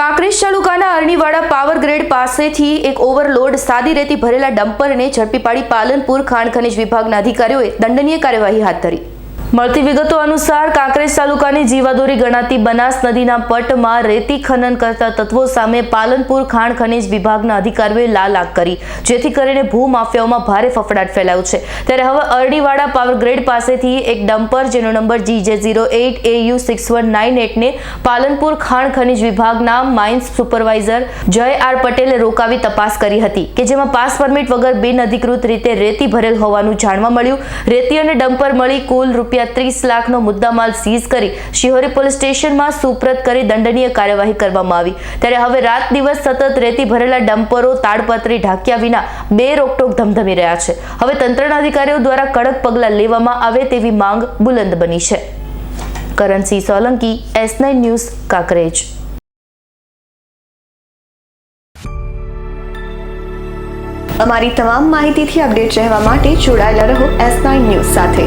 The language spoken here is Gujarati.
કાંકરેજ તાલુકાના અરણીવાડા પાવર ગ્રેડ પાસેથી એક ઓવરલોડ સાદી રેતી ભરેલા ડમ્પરને ઝડપી પાડી પાલનપુર ખાણ ખનિજ વિભાગના અધિકારીઓએ દંડનીય કાર્યવાહી હાથ ધરી. મળતી વિગતો અનુસાર કાંકરેજ તાલુકાની જીવાદોરી ગણાતી બનાસ નદીના પટમાં રેતી ખનન કરતા તત્વો સામે પાલનપુર ખાણ ખનિજ વિભાગના અધિકારીઓએ લાલ આગ કરી, જેથી કરીને ભૂમાફિયાઓમાં ભારે ફફડાટ ફેલાયો છે. ત્યારે હવે અરડીવાડા પાવર પાસેથી એક ડમ્પર, જેનો number G J zero eight A U six one nine એટને Palanpur ખાણ ખનિજ વિભાગના માઇન્સ સુપરવાઇઝર જય આર પટેલે રોકાવી તપાસ કરી હતી કે જેમાં પાસ પરમિટ વગર બિનઅધિકૃત રીતે રેતી ભરેલ હોવાનું જાણવા મળ્યું. રેતી અને ડમ્પર મળી કુલ રૂપિયા ત્રીસ લાખનો મુદ્દામાલ સીઝ કરી શિહોરી પોલીસ સ્ટેશનમાં સુપ્રત કરી દંડનીય કાર્યવાહી કરવામાં આવી. ત્યારે હવે રાત દિવસ સતત રેતી ભરેલા ડમ્પરો, તાડપત્રી ઢાંક્યા વિના બે રોકટોક ધમધમી રહ્યા છે. હવે તંત્રના અધિકારીઓ દ્વારા કડક પગલાં લેવામાં આવે તેવી માંગ બુલંદ બની છે. Karansinh Solanki, S nine news, Kankrej. અમારી તમામ માહિતીથી અપડેટ રહેવા માટે જોડાયેલા રહો એસ નાઇન ન્યૂઝ સાથે.